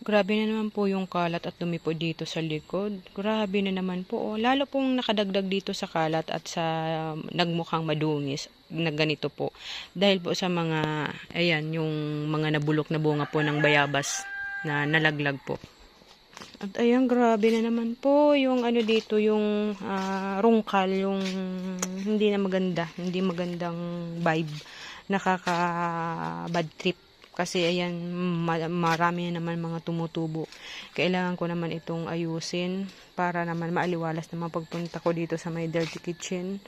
Grabe na naman po yung kalat at dumi po dito sa likod. Grabe na naman po. Oh. Lalo pong nakadagdag dito sa kalat at sa um, nagmukhang madungis na ganito po. Dahil po sa mga, ayan, yung mga nabulok na bunga po ng bayabas na nalaglag po. At ayan, grabe na naman po yung ano dito, yung ah, rungkal, yung hindi na maganda, hindi magandang vibe. Nakaka bad trip. Kasi ayan, ma- marami na naman mga tumutubo. Kailangan ko naman itong ayusin para naman maaliwalas naman pagpunta ko dito sa may dirty kitchen.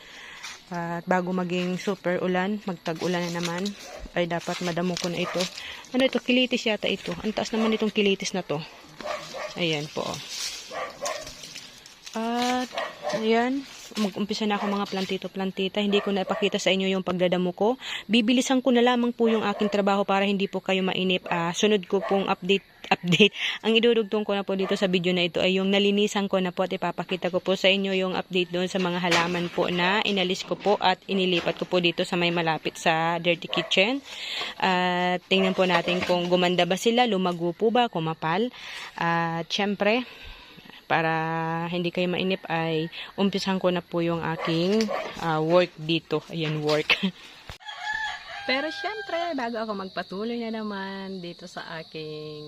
At bago maging super ulan, magtag-ulan na naman, ay dapat madamo ko na ito. Ano ito? Kilitis yata ito. Ang taas naman itong kilitis na to. Ayan po. oh. At, ayan, mag-umpisa na ako mga plantito-plantita. Hindi ko na ipakita sa inyo yung pagdadamo ko. Bibilisan ko na lamang po yung aking trabaho para hindi po kayo mainip. Ah, sunod ko pong update update. Ang idudugtong ko na po dito sa video na ito ay yung nalinisan ko na po at ipapakita ko po sa inyo yung update doon sa mga halaman po na inalis ko po at inilipat ko po dito sa may malapit sa dirty kitchen. At tingnan po natin kung gumanda ba sila, lumago po ba, kumapal. At syempre, para hindi kayo mainip ay umpisan ko na po yung aking ah, work dito. Ayan, work. Pero syempre, bago ako magpatuloy na naman dito sa aking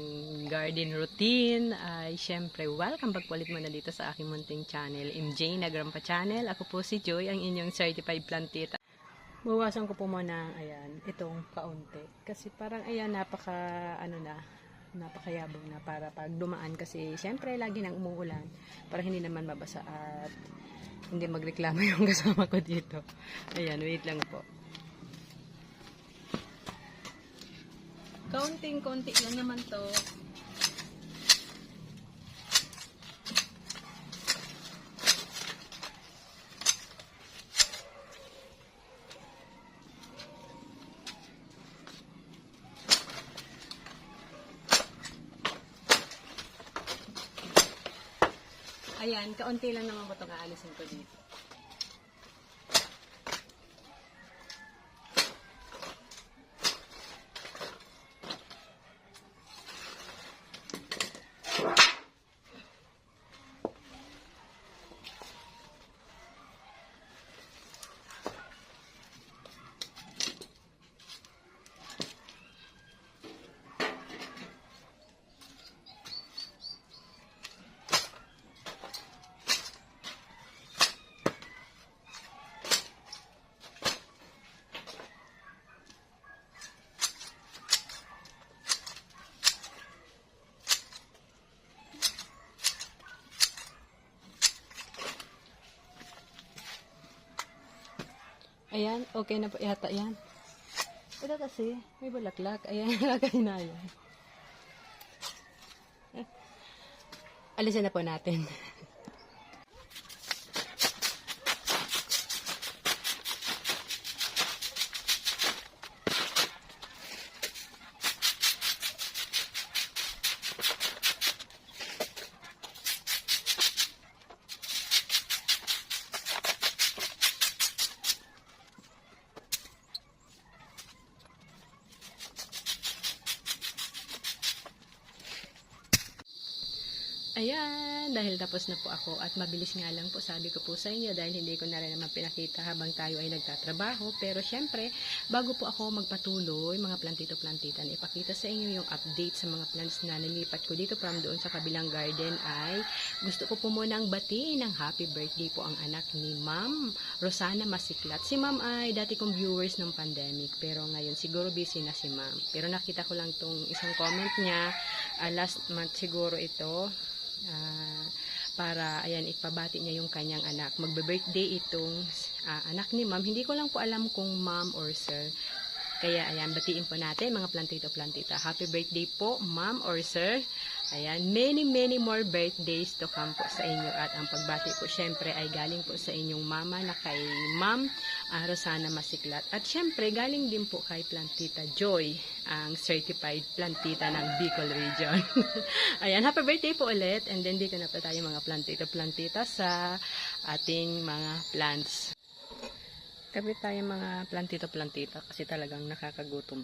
garden routine, ay syempre, welcome back ulit muna dito sa aking munting channel, MJ Nagrampa Channel. Ako po si Joy, ang inyong certified plantita. Bawasan ko po muna, ayan, itong kaunti. Kasi parang, ayan, napaka, ano na, napakayabong na para pag dumaan kasi syempre lagi nang umuulan para hindi naman mabasa at hindi magreklamo yung kasama ko dito. Ayan, wait lang po. Kaunting-konti lang naman to. Ayan, kaunti lang naman po itong aalisin ko dito. Ayan, okay na po yata yan. Ito kasi, may bulaklak. Ayan, lagay na yan. Alisin na po natin. Ayan, dahil tapos na po ako at mabilis nga lang po sabi ko po sa inyo dahil hindi ko na rin naman pinakita habang tayo ay nagtatrabaho. Pero syempre, bago po ako magpatuloy, mga plantito-plantitan, ipakita sa inyo yung update sa mga plants na nilipat ko dito from doon sa kabilang garden ay gusto ko po munang batiin ng happy birthday po ang anak ni Ma'am Rosana Masiklat. Si Ma'am ay dati kong viewers ng pandemic pero ngayon siguro busy na si Ma'am. Pero nakita ko lang tong isang comment niya ah, last month siguro ito Ah, para ayan ipabati niya yung kanyang anak. Magbe-birthday itong ah, anak ni ma'am. Hindi ko lang po alam kung ma'am or sir. Kaya ayan, batiin po natin mga plantito plantita. Happy birthday po, ma'am or sir. Ayan, many, many more birthdays to come po sa inyo. At ang pagbati po syempre ay galing po sa inyong mama na kay Ma'am ah, Rosana Masiklat. At syempre, galing din po kay Plantita Joy, ang certified plantita ng Bicol Region. Ayan, happy birthday po ulit. And then dito na po tayo mga plantita-plantita sa ating mga plants. Kapit tayo mga plantito-plantita kasi talagang nakakagutom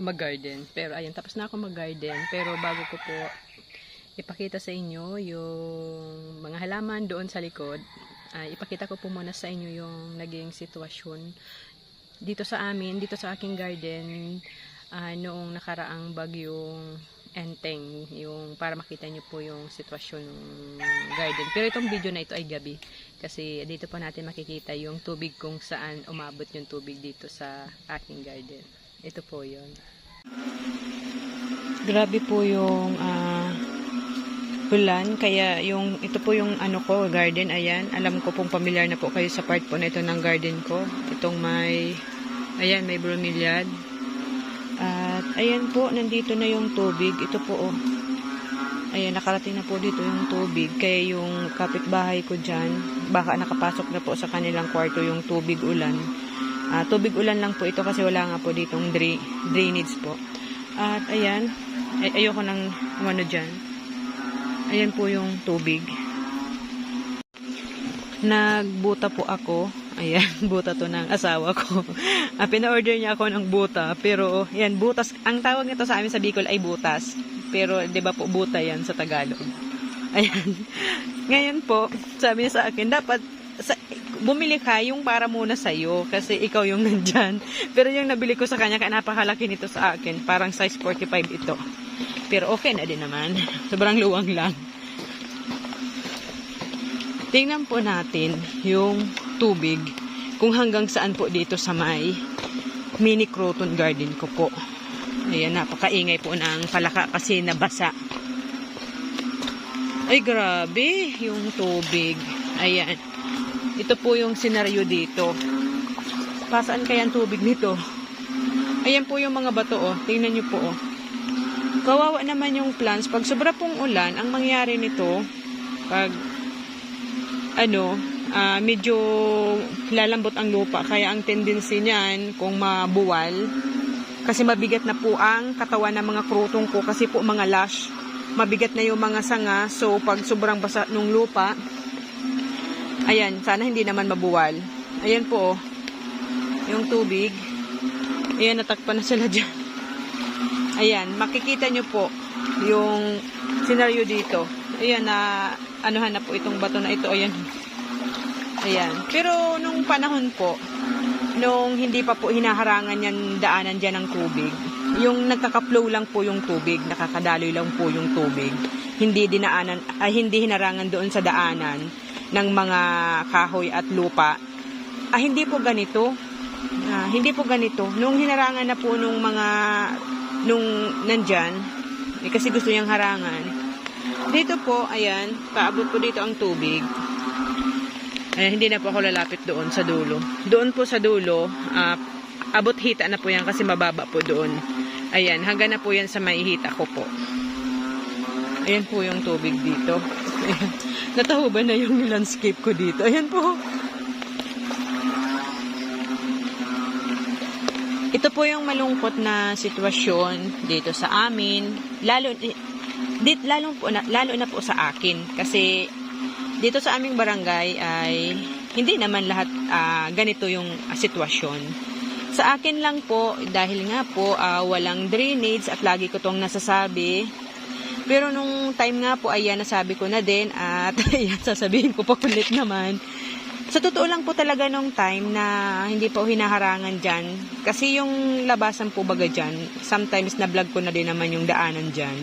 mag-garden. Pero ayun, tapos na ako mag-garden. Pero bago ko po ipakita sa inyo yung mga halaman doon sa likod, ay ipakita ko po muna sa inyo yung naging sitwasyon dito sa amin, dito sa aking garden, ah, noong nakaraang bagyong enteng, yung para makita nyo po yung sitwasyon ng garden. Pero itong video na ito ay gabi kasi dito po natin makikita yung tubig kung saan umabot yung tubig dito sa aking garden. Ito po yun. Grabe po yung ah, ulan. Kaya yung, ito po yung ano ko, garden. Ayan. Alam ko pong familiar na po kayo sa part po na ito ng garden ko. Itong may, ayan, may bromeliad. At ayan po, nandito na yung tubig. Ito po oh. Ayan, nakarating na po dito yung tubig. Kaya yung kapitbahay ko dyan, baka nakapasok na po sa kanilang kwarto yung tubig ulan. Ah, tubig ulan lang po ito kasi wala nga po ditong dra- drainage po. At ayan, ay ayoko nang ano dyan. Ayan po yung tubig. Nagbuta po ako. Ayan, buta to ng asawa ko. Ah, pina-order niya ako ng buta. Pero, yan, butas. Ang tawag nito sa amin sa Bicol ay butas. Pero, di ba po, buta yan sa Tagalog. Ayan. Ngayon po, sabi niya sa akin, dapat bumili ka yung para muna sa'yo kasi ikaw yung nandyan. Pero yung nabili ko sa kanya, kaya napakalaki nito sa akin. Parang size 45 ito. Pero okay na din naman. Sobrang luwang lang. Tingnan po natin yung tubig kung hanggang saan po dito sa may mini croton garden ko po. Ayan, napakaingay po ng palaka kasi nabasa. Ay, grabe yung tubig. Ayan. Ito po yung senaryo dito. Pasaan kaya ang tubig nito? Ayan po yung mga bato, oh. Tingnan nyo po, oh. Kawawa naman yung plants. Pag sobra pong ulan, ang mangyari nito, pag, ano, ah, medyo lalambot ang lupa. Kaya ang tendency niyan, kung mabuwal, kasi mabigat na po ang katawan ng mga krutong ko kasi po mga lash. Mabigat na yung mga sanga. So, pag sobrang basa nung lupa, ayan, sana hindi naman mabuwal. Ayan po, oh. yung tubig. Ayan, natakpan na sila dyan. Ayan, makikita nyo po yung senaryo dito. Ayan, na anuhan na po itong bato na ito. Ayan. Ayan. Pero nung panahon po, nung hindi pa po hinaharangan yan daanan dyan ng tubig, yung nagkaka-flow lang po yung tubig, nakakadaloy lang po yung tubig. Hindi dinaanan, ay hindi hinarangan doon sa daanan ng mga kahoy at lupa. Ah, hindi po ganito. Ah, hindi po ganito. Nung hinarangan na po nung mga nung nandyan, eh, kasi gusto niyang harangan. Dito po, ayan, paabot po dito ang tubig. Ayan, hindi na po ako lalapit doon sa dulo. Doon po sa dulo, ah, abot hita na po yan kasi mababa po doon. Ayan, hanggang na po yan sa maihita ko po. Ayan po yung tubig dito. Natahuban na yung landscape ko dito. Ayan po. Ito po yung malungkot na sitwasyon dito sa amin. Lalo, eh, dit, lalo, po na, lalo na po sa akin. Kasi dito sa aming barangay ay hindi naman lahat ah, ganito yung ah, sitwasyon. Sa akin lang po, dahil nga po ah, walang drainage at lagi ko tong nasasabi. Pero nung time nga po, ayan, nasabi ko na din at ayan, sasabihin ko pa ulit naman. Sa totoo lang po talaga nung time na hindi po hinaharangan dyan. Kasi yung labasan po baga dyan, sometimes na vlog ko na din naman yung daanan dyan.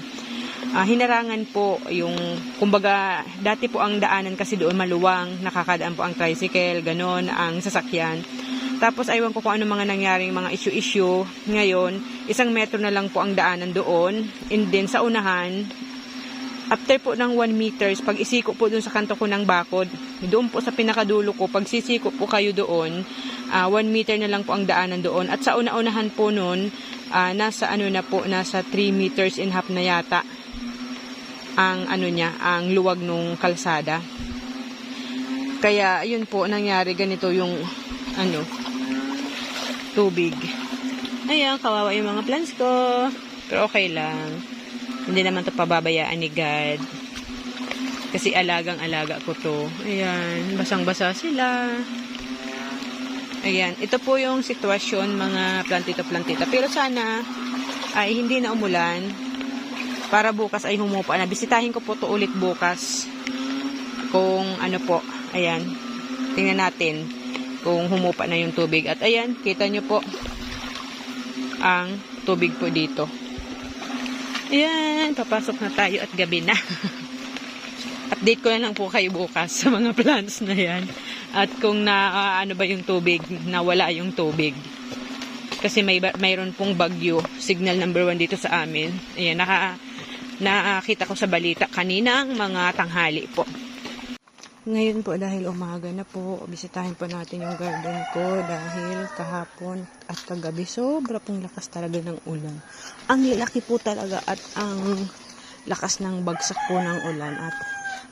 Ah, hinarangan po yung, kumbaga, dati po ang daanan kasi doon maluwang, nakakadaan po ang tricycle, ganon, ang sasakyan. Tapos aywan ko kung ano mga nangyaring mga issue-issue. Ngayon, isang metro na lang po ang daanan doon. And then sa unahan, after po ng 1 meters, pag isiko po doon sa kanto ko ng bakod, doon po sa pinakadulo ko, pag sisiko po kayo doon, 1 meter na lang po ang daanan doon. At sa una-unahan po noon, ah, nasa ano na po, nasa 3 meters and half na yata. ang ano niya, ang luwag nung kalsada. Kaya yun po nangyari ganito yung ano tubig. Ayan, kawawa yung mga plants ko. Pero okay lang. Hindi naman to pababayaan ni God. Kasi alagang-alaga ko to. Ayan, basang-basa sila. Ayan, ito po yung sitwasyon mga plantito-plantita. Pero sana ay hindi na umulan para bukas ay humupa na. Bisitahin ko po to ulit bukas. Kung ano po, ayan. Tingnan natin kung humupa na yung tubig. At ayan, kita nyo po ang tubig po dito. Ayan, papasok na tayo at gabi na. Update ko na lang po kayo bukas sa mga plants na yan. At kung na ah, ano ba yung tubig, nawala yung tubig. Kasi may mayroon pong bagyo, signal number one dito sa amin. Ayan, naka, nakakita ko sa balita kaninang mga tanghali po. Ngayon po dahil umaga na po, bisitahin po natin yung garden ko dahil kahapon at kagabi sobra pong lakas talaga ng ulan. Ang laki po talaga at ang lakas ng bagsak po ng ulan at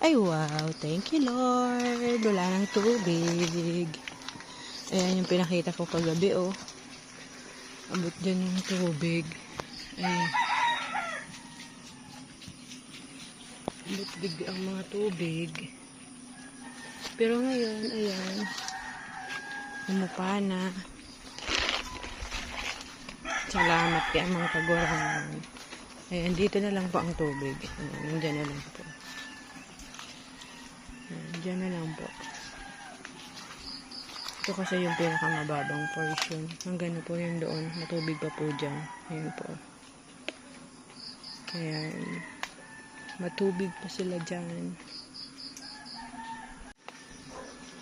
ay wow, thank you Lord. Wala ng tubig. Ayan yung pinakita ko kagabi oh. Abot dyan yung tubig. Ay. Abot big ang mga tubig. Pero ngayon, ayan, umupa na. Salamat kaya mga kagurangan. Ayan, dito na lang po ang tubig. Ayan, dyan na lang po. Ayan, na lang po. Ito kasi yung pinakamababang portion. Hanggang na po yun doon. Matubig pa po dyan. Ayan po. Ayan. Matubig pa sila dyan.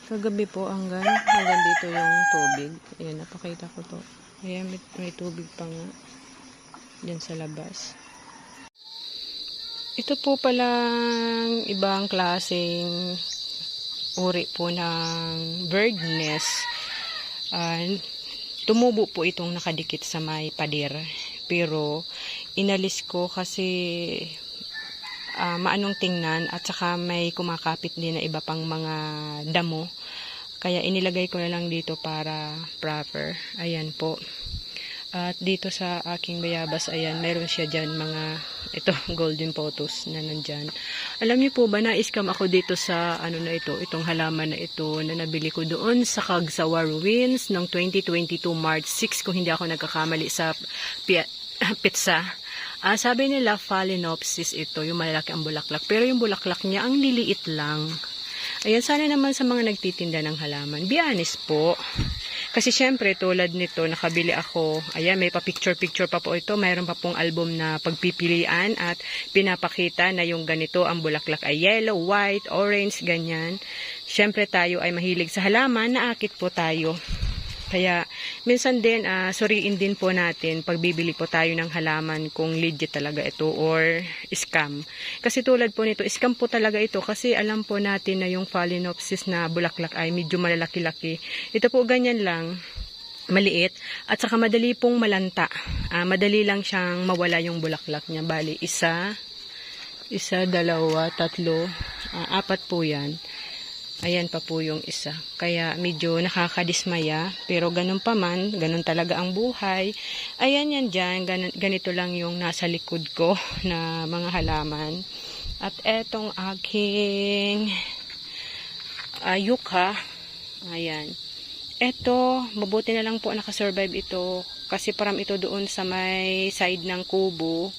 Kagabi po hanggang, hanggang dito yung tubig. Ayan, napakita ko to. Ayan, may, may tubig pa nga. Diyan sa labas. Ito po palang ibang klaseng uri po ng bird nest. Ah, tumubo po itong nakadikit sa may pader. Pero, inalis ko kasi ah, maanong tingnan at saka may kumakapit din na iba pang mga damo. Kaya inilagay ko na lang dito para proper. Ayan po. At dito sa aking bayabas, ayan, meron siya dyan mga, ito, golden photos na nandyan. Alam niyo po ba, na-scam ako dito sa, ano na ito, itong halaman na ito, na nabili ko doon sa Kagsawa Ruins noong 2022 March 6, kung hindi ako nagkakamali sa pi- pizza. Ah, sabi nila Phalaenopsis ito, yung malalaki ang bulaklak. Pero yung bulaklak niya, ang liliit lang. Ayan, sana naman sa mga nagtitinda ng halaman. Be honest po. Kasi syempre, tulad nito, nakabili ako. Ayan, may pa-picture-picture pa po ito. Mayroon pa pong album na pagpipilian at pinapakita na yung ganito, ang bulaklak ay yellow, white, orange, ganyan. Syempre tayo ay mahilig sa halaman, naakit po tayo. Kaya minsan din ah, suriin din po natin pagbibili po tayo ng halaman kung legit talaga ito or scam. Kasi tulad po nito, scam po talaga ito kasi alam po natin na yung Phalaenopsis na bulaklak ay medyo malalaki-laki. Ito po ganyan lang maliit at saka madali pong malanta. Ah, madali lang siyang mawala yung bulaklak niya. Bali, isa, isa, dalawa, tatlo, ah, apat po yan. Ayan pa po yung isa. Kaya medyo nakakadismaya. Pero ganun pa man, ganun talaga ang buhay. Ayan yan dyan. Ganito lang yung nasa likod ko na mga halaman. At etong aking ayuka. Ayan. Eto, mabuti na lang po nakasurvive ito. Kasi param ito doon sa may side ng kubo.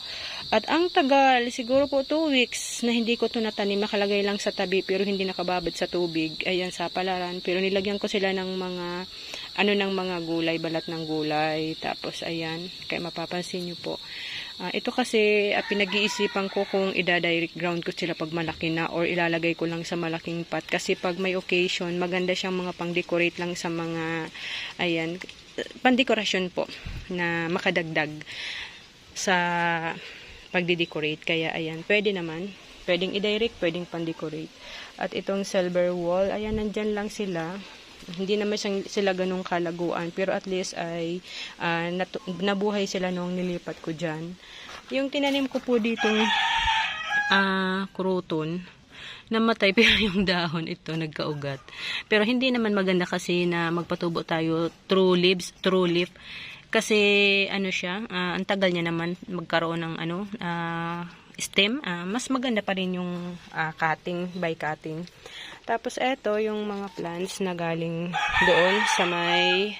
At ang tagal, siguro po 2 weeks na hindi ko to natanim. Nakalagay lang sa tabi pero hindi nakababad sa tubig. Ayan, sa palaran. Pero nilagyan ko sila ng mga, ano ng mga gulay, balat ng gulay. Tapos, ayan, kaya mapapansin nyo po. Ah, ito kasi ah, pinag-iisipan ko kung ida-direct ground ko sila pag malaki na or ilalagay ko lang sa malaking pot. Kasi pag may occasion, maganda siyang mga pang-decorate lang sa mga, ayan, pandekorasyon po na makadagdag sa pagdi-decorate. Kaya ayan, pwede naman. Pwedeng i-direct, pwedeng pan-decorate. At itong silver wall, ayan, nandyan lang sila. Hindi naman siyang, sila ganong kalaguan. Pero at least ay natu- nabuhay sila nung nilipat ko dyan. Yung tinanim ko po dito ah kruton namatay pero yung dahon ito nagkaugat. Pero hindi naman maganda kasi na magpatubo tayo true leaves, true leaf. Kasi ano siya, ah, ang tagal niya naman magkaroon ng ano, ah, stem. Ah, mas maganda pa rin yung ah, cutting by cutting. Tapos eto yung mga plants na galing doon sa may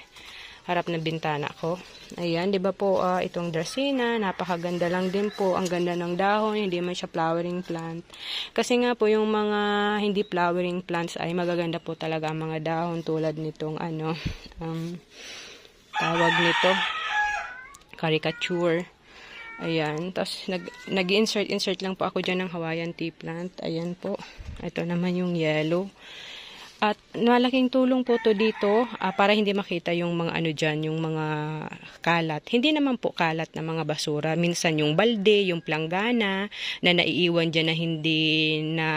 harap ng bintana ko. Ayan, 'di ba po ah, itong Dracaena, napakaganda lang din po. Ang ganda ng dahon, hindi man siya flowering plant. Kasi nga po yung mga hindi flowering plants ay magaganda po talaga ang mga dahon tulad nitong ano, um, tawag nito, caricature. Ayan, tapos nag, nag-insert insert lang po ako dyan ng Hawaiian tea plant. Ayan po. Ito naman yung yellow. At malaking tulong po to dito ah, para hindi makita yung mga ano dyan, yung mga kalat. Hindi naman po kalat na mga basura. Minsan yung balde, yung planggana na naiiwan dyan na hindi na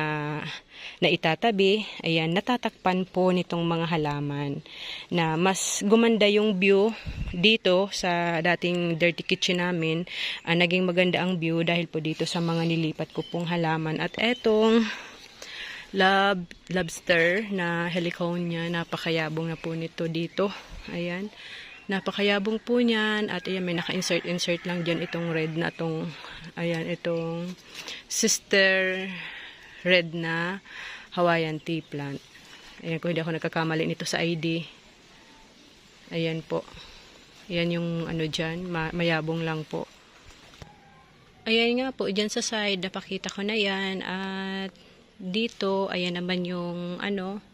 na itatabi, ayan, natatakpan po nitong mga halaman na mas gumanda yung view dito sa dating dirty kitchen namin. Ah, naging maganda ang view dahil po dito sa mga nilipat ko pong halaman. At etong lab, lobster na heliconia. Napakayabong na po nito dito. Ayan. Napakayabong po niyan. At ayan, may naka-insert-insert lang dyan itong red na itong, ayan, itong sister red na Hawaiian tea plant. Ayan, kung hindi ako nagkakamali nito sa ID. Ayan po. Ayan yung ano dyan, ma- mayabong lang po. Ayan nga po, dyan sa side, napakita ko na yan. At dito, ayan naman yung ano,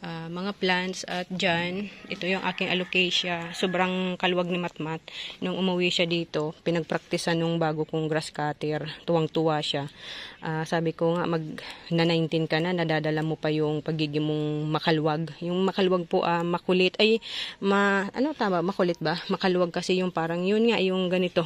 ah, mga plants. At dyan, ito yung aking alocasia. Sobrang kaluwag ni Matmat. Nung umuwi siya dito, pinagpraktisan nung bago kong grass cutter. Tuwang-tuwa siya. Ah, sabi ko nga, mag na 19 ka na, nadadala mo pa yung pagiging mong makalwag. Yung makalwag po, ah, makulit. Ay, ma, ano tama, makulit ba? Makalwag kasi yung parang yun nga, yung ganito,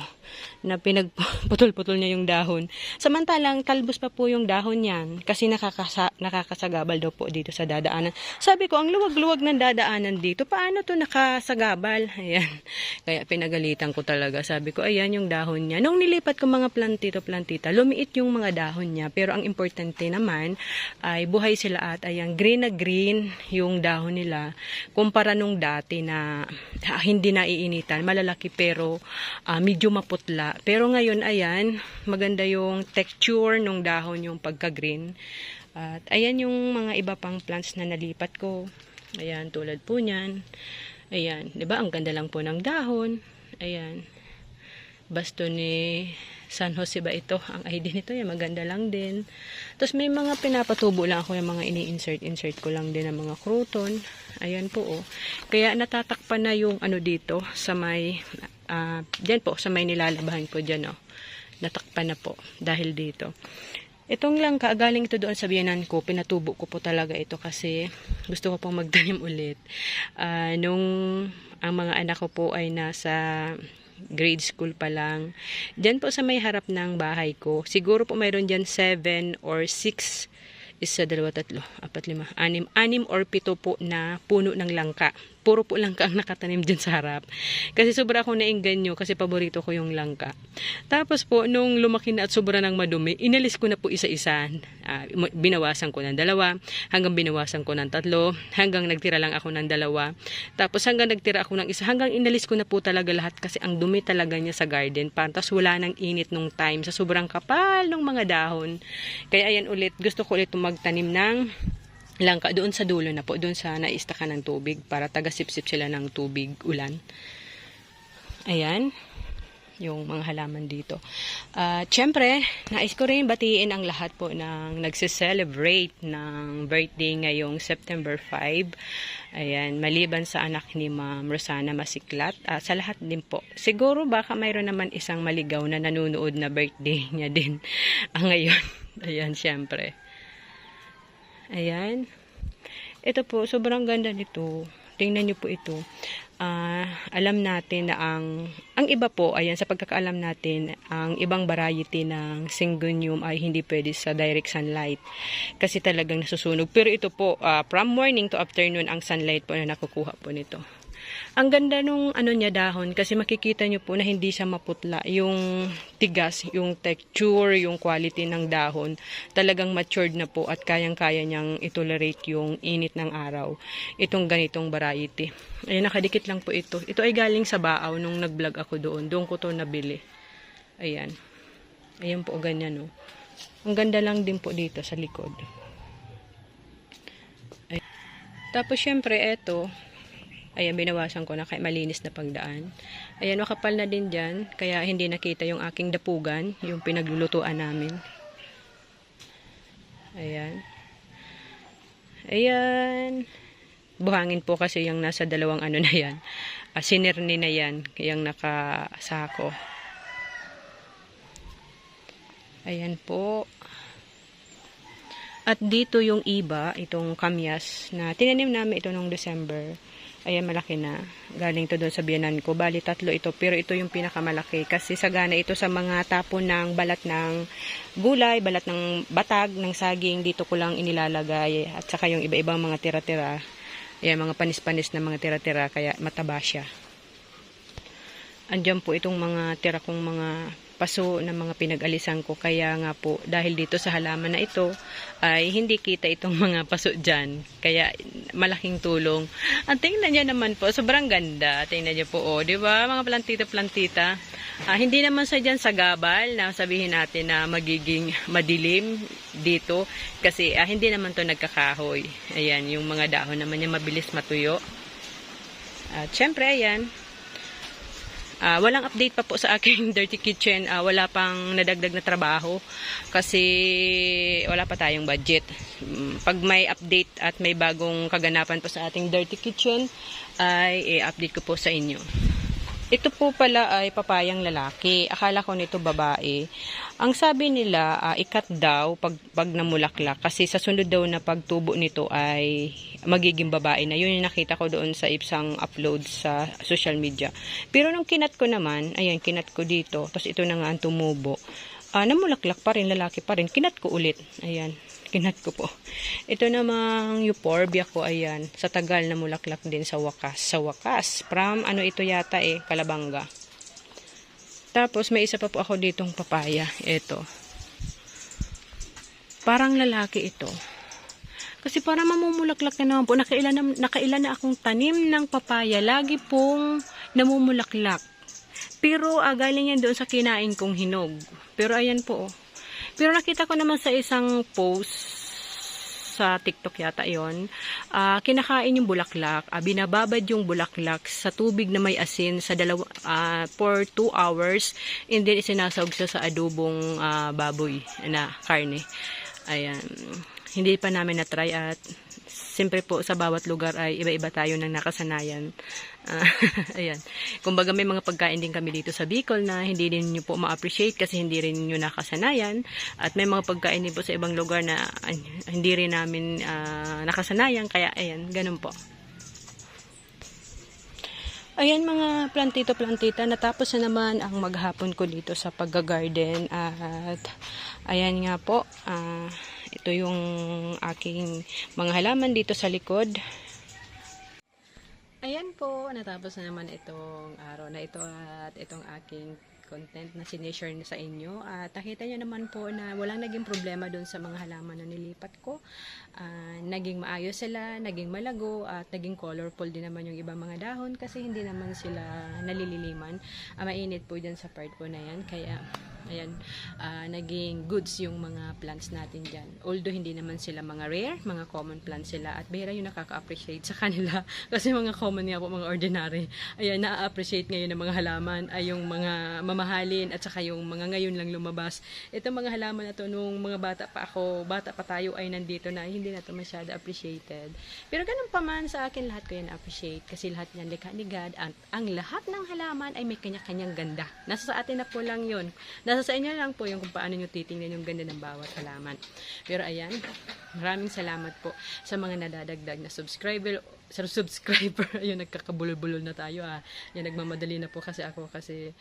na pinagputol-putol niya yung dahon. Samantalang, talbos pa po yung dahon niyan, kasi nakakasa, nakakasagabal daw po dito sa dadaanan. Sabi ko, ang luwag-luwag ng dadaanan dito, paano to nakasagabal? Ayan. Kaya pinagalitan ko talaga. Sabi ko, ayan yung dahon niya. Nung nilipat ko mga plantito, plantita, lumiit yung mga dahon niya. Pero ang importante naman ay buhay sila at ayan, green na green yung dahon nila. Kumpara nung dati na ah, hindi naiinitan, malalaki pero ah, medyo maputla. Pero ngayon, ayan, maganda yung texture nung dahon, yung pagka-green. At ayan yung mga iba pang plants na nalipat ko. Ayan, tulad po niyan. Ayan, 'di ba? Ang ganda lang po ng dahon. Ayan. Basto ni San Jose ba ito? Ang ID nito, yan, maganda lang din. Tapos may mga pinapatubo lang ako yung mga ini-insert-insert ko lang din ng mga crouton. Ayan po, oh. Kaya natatakpan na yung ano dito sa may, ah, dyan po, sa may nilalabahan ko dyan, oh. Natakpan na po dahil dito. Itong lang galing ito doon sa biyanan ko, pinatubo ko po talaga ito kasi gusto ko pong magtanim ulit. Ah, nung ang mga anak ko po ay nasa grade school pa lang. Diyan po sa may harap ng bahay ko. Siguro po mayroon diyan 7 or 6 isa, dalawa, tatlo, apat, lima, anim, anim or pito po na puno ng langka. Puro po langka ang nakatanim dyan sa harap. Kasi sobra akong naingganyo kasi paborito ko yung langka. Tapos po, nung lumaki na at sobra ng madumi, inalis ko na po isa-isa. Ah, binawasan ko ng dalawa, hanggang binawasan ko ng tatlo, hanggang nagtira lang ako ng dalawa. Tapos hanggang nagtira ako ng isa, hanggang inalis ko na po talaga lahat kasi ang dumi talaga niya sa garden. Tapos wala nang init nung time sa sobrang kapal ng mga dahon. Kaya ayan ulit, gusto ko ulit magtanim ng langka doon sa dulo na po, doon sa naistakan ng tubig para taga-sip-sip sila ng tubig ulan. Ayan yung mga halaman dito. At syempre, nais ko rin batiin ang lahat po ng nagse-celebrate ng birthday ngayong September 5. Ayan, maliban sa anak ni Ma'am Rosana Masiklat, at sa lahat din po. Siguro baka mayroon naman isang maligaw na nanonood na birthday niya din ang ngayon. Ayan, syempre. Ayan. Ito po, sobrang ganda nito. Tingnan niyo po ito. Ah, alam natin na ang ang iba po, ayan sa pagkakaalam natin, ang ibang variety ng syngonium ay hindi pwede sa direct sunlight kasi talagang nasusunog. Pero ito po, ah, from morning to afternoon ang sunlight po na nakukuha po nito. Ang ganda nung ano niya dahon kasi makikita nyo po na hindi siya maputla. Yung tigas, yung texture, yung quality ng dahon. Talagang matured na po at kayang-kaya niyang itolerate yung init ng araw. Itong ganitong variety. Ayan, nakadikit lang po ito. Ito ay galing sa Baaw nung nag-vlog ako doon. Doon ko to nabili. Ayan. Ayan po, ganyan no. Ang ganda lang din po dito sa likod. Ay. Tapos syempre eto, ayan binawasan ko na kay malinis na pagdaan. Ayan makapal na din dyan, kaya hindi nakita yung aking dapugan, yung pinaglulutuan namin. Ayan. Ayan. Buhangin po kasi yung nasa dalawang ano na yan. Uh, sinirni na yan, yung nakasako. Ayan po. At dito yung iba, itong kamyas, na tinanim namin ito nung December. Ayan, malaki na. Galing to doon sa biyanan ko. Bali, tatlo ito. Pero ito yung pinakamalaki. Kasi sagana ito sa mga tapon ng balat ng gulay, balat ng batag, ng saging. Dito ko lang inilalagay. At saka yung iba-ibang mga tira-tira. Ayan, mga panis-panis na mga tira-tira. Kaya mataba siya. Andiyan po itong mga tira kong mga paso ng mga pinag-alisan ko. Kaya nga po, dahil dito sa halaman na ito, ay hindi kita itong mga paso dyan. Kaya malaking tulong. At tingnan niya naman po, sobrang ganda. Tingnan niyo po, oh, di ba? Mga plantita-plantita. Ah, hindi naman sa dyan sa gabal na sabihin natin na magiging madilim dito. Kasi ah, hindi naman to nagkakahoy. Ayan, yung mga dahon naman niya mabilis matuyo. At syempre, ayan, Ah, walang update pa po sa aking dirty kitchen. Ah, wala pang nadagdag na trabaho kasi wala pa tayong budget. Mm, Pag may update at may bagong kaganapan po sa ating dirty kitchen, ay i-update ko po sa inyo. Ito po pala ay papayang lalaki. Akala ko nito babae. Ang sabi nila, ah, ikat daw pag, pag namulaklak kasi sa sunod daw na pagtubo nito ay magiging babae na. Yun yung nakita ko doon sa isang upload sa social media. Pero nung kinat ko naman, ayan, kinat ko dito, tapos ito na nga ang tumubo. Ah, namulaklak pa rin, lalaki pa rin. Kinat ko ulit. Ayan, kinat ko po. Ito namang euphorbia ko, ayan. Sa tagal na mulaklak din sa wakas. Sa wakas. From, ano ito yata eh, kalabanga. Tapos, may isa pa po ako ditong papaya. Ito. Parang lalaki ito. Kasi para mamumulaklak na naman po, nakailan na, nakailan na akong tanim ng papaya. Lagi pong namumulaklak. Pero ah, galing yan doon sa kinain kong hinog. Pero ayan po. oh. Pero nakita ko naman sa isang post sa TikTok yata yon ah, kinakain yung bulaklak, ah, binababad yung bulaklak sa tubig na may asin sa dalawa, ah, for 2 hours and then isinasawag siya sa adobong ah, baboy na karne. Ayan. Hindi pa namin na-try at siyempre po sa bawat lugar ay iba-iba tayo ng nakasanayan. Ah, ayan. Kumbaga may mga pagkain din kami dito sa Bicol na hindi din nyo po ma-appreciate kasi hindi rin nyo nakasanayan. At may mga pagkain din po sa ibang lugar na ah, hindi rin namin ah, nakasanayan. Kaya ayan, ganun po. Ayan mga plantito-plantita, natapos na naman ang maghapon ko dito sa pagga-garden at ayan nga po, ah, ito yung aking mga halaman dito sa likod. Ayan po, natapos na naman itong araw na ito at itong aking content na sinishare na sa inyo. At nakita nyo naman po na walang naging problema doon sa mga halaman na nilipat ko. Ah, naging maayos sila, naging malago, at naging colorful din naman yung ibang mga dahon kasi hindi naman sila nalililiman. Ah, mainit po dyan sa part po na yan. Kaya, ayan, ah, naging goods yung mga plants natin dyan. Although hindi naman sila mga rare, mga common plants sila. At bihira yung nakaka-appreciate sa kanila kasi mga common nga po, mga ordinary. Ayan, na-appreciate ngayon ng mga halaman ay yung mga mamahalin at saka yung mga ngayon lang lumabas. Ito mga halaman na to, nung mga bata pa ako, bata pa tayo ay nandito na, hindi na to masyado appreciated. Pero ganun pa man sa akin, lahat ko yan appreciate kasi lahat yan likha ni God at ang lahat ng halaman ay may kanya-kanyang ganda. Nasa sa atin na po lang yun. Nasa sa inyo lang po yung kung paano nyo titingnan yung ganda ng bawat halaman. Pero ayan, maraming salamat po sa mga nadadagdag na subscriber sa subscriber, ayun, nagkakabulol-bulol na tayo ah. Yan, nagmamadali na po kasi ako kasi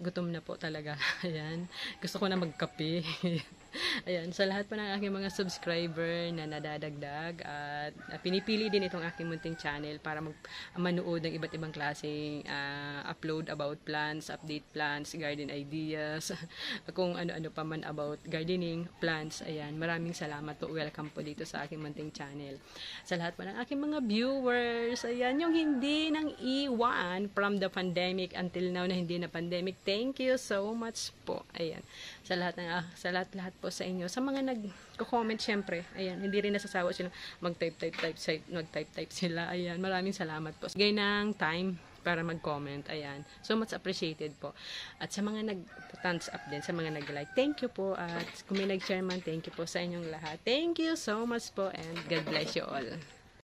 gutom na po talaga. Ayan. Gusto ko na magkape. Ayan, sa lahat po ng aking mga subscriber na nadadagdag at uh, pinipili din itong aking munting channel para mag manood ng iba't ibang klaseng ah, upload about plants, update plants, garden ideas, kung ano-ano pa man about gardening, plants. Ayan, maraming salamat po. Welcome po dito sa aking munting channel. Sa lahat po ng aking mga viewers, ayan, yung hindi nang iwan from the pandemic until now na hindi na pandemic. Thank you so much po. Ayan. Sa lahat ng ah, sa lahat lahat po sa inyo. Sa mga nagko-comment syempre, ayan, hindi rin nasasawa sila mag-type type type type mag-type type sila. Ayan, maraming salamat po. Gay ng time para mag-comment. Ayan. So much appreciated po. At sa mga nag-thumbs up din, sa mga nag-like, thank you po. At kung may nag-share man, thank you po sa inyong lahat. Thank you so much po and God bless you all.